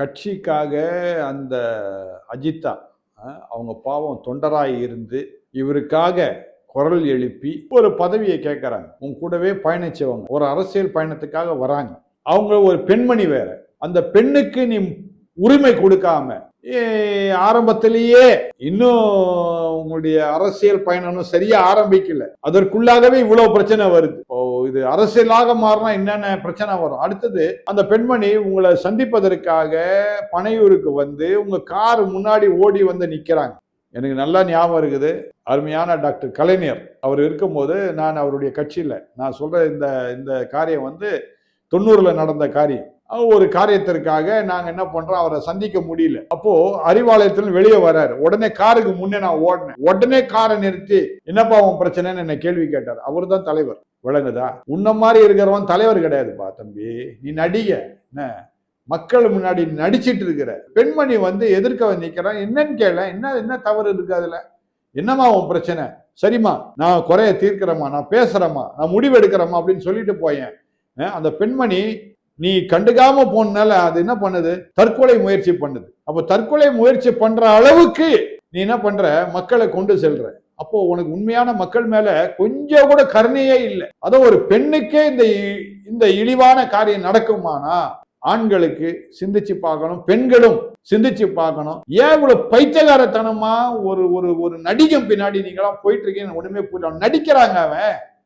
கட்சிக்காக அந்த அஜித்தா அவங்க பாவம் தொண்டராய் இருந்து இவருக்காக குரல் எழுப்பி ஒரு பதவியை கேட்குறாங்க. உன் கூடவே பயணிச்சவங்க ஒரு அரசியல் பயணத்துக்காக வராங்க. அவங்க ஒரு பெண்மணி வேற. அந்த பெண்ணுக்கு நீ உரிமை கொடுக்காம ஆரம்பத்திலேயே இன்னும் உங்களுடைய அரசியல் பயணம் சரியா ஆரம்பிக்கல. அதற்குள்ளாகவே இவ்வளவு பிரச்சனை வருது. இப்போ இது அரசியலாக மாறினா என்னென்ன பிரச்சனை வரும்? அடுத்தது அந்த பெண்மணி உங்களை சந்திப்பதற்காக பனையூருக்கு வந்து உங்க கார் முன்னாடி ஓடி வந்து நிக்கிறாங்க. எனக்கு நல்லா ஞாபகம் இருக்குது. அருமையான டாக்டர் கலைஞர். அவர் இருக்கும்போது நான் அவருடைய கட்சியில் நான் சொல்கிற இந்த இந்த காரியம் வந்து தொண்ணூறில் நடந்த காரியம். ஒரு காரியத்திற்காக நாங்கள் என்ன பண்றோம்? அவரை சந்திக்க முடியல. அப்போ அறிவாலயத்துல வெளியே வர்றாரு உடனே காருக்கு முன்னே நான் ஓடினேன். உடனே காரை நிறுத்தி என்னப்பா உன் பிரச்சனைன்னு என்ன கேள்வி கேட்டார். அவர் தான் தலைவர். விளங்குதா? உன்ன மாதிரி இருக்கிறவன் தலைவர் கிடையாதுப்பா தம்பி. நீ நடிக. என்ன? மக்கள் முன்னாடி நடிச்சிட்டு இருக்கிற பெண்மணி வந்து எதிர்க்க நிற்கிறான் என்னன்னு கேள. என்ன என்ன தவறு இருக்கு அதுல? என்னம்மா உன் பிரச்சனை? சரிம்மா நான் குறைய தீர்க்கிறேம்மா. நான் பேசுறேம்மா. நான் முடிவு எடுக்கிறேம்மா அப்படின்னு சொல்லிட்டு போயேன். அந்த பெண்மணி நீ கண்டுக்காம போனால அது என்ன பண்ணுது? தற்கொலை முயற்சி பண்ணுது. அப்போ தற்கொலை முயற்சி பண்ற அளவுக்கு நீ என்ன பண்ற? மக்களை கொண்டு செல்ற. அப்போ உனக்கு உண்மையான மக்கள் மேல கொஞ்சம் கூட கருணையே இல்லை. அதோ ஒரு பெண்ணுக்கே இந்த இந்த இழிவான காரியம் நடக்குமானா? ஆண்களுக்கு சிந்திச்சு பார்க்கணும் பெண்களும் சிந்திச்சு பார்க்கணும். ஏன் இவ்வளவு பைத்தியகாரத்தனமா ஒரு ஒரு ஒரு நடிகன் பின்னாடி நீங்களாம் போயிட்டு இருக்கீங்க ஒண்ணுமே புரியல. அவன் நடிக்கிறாங்க அவன்.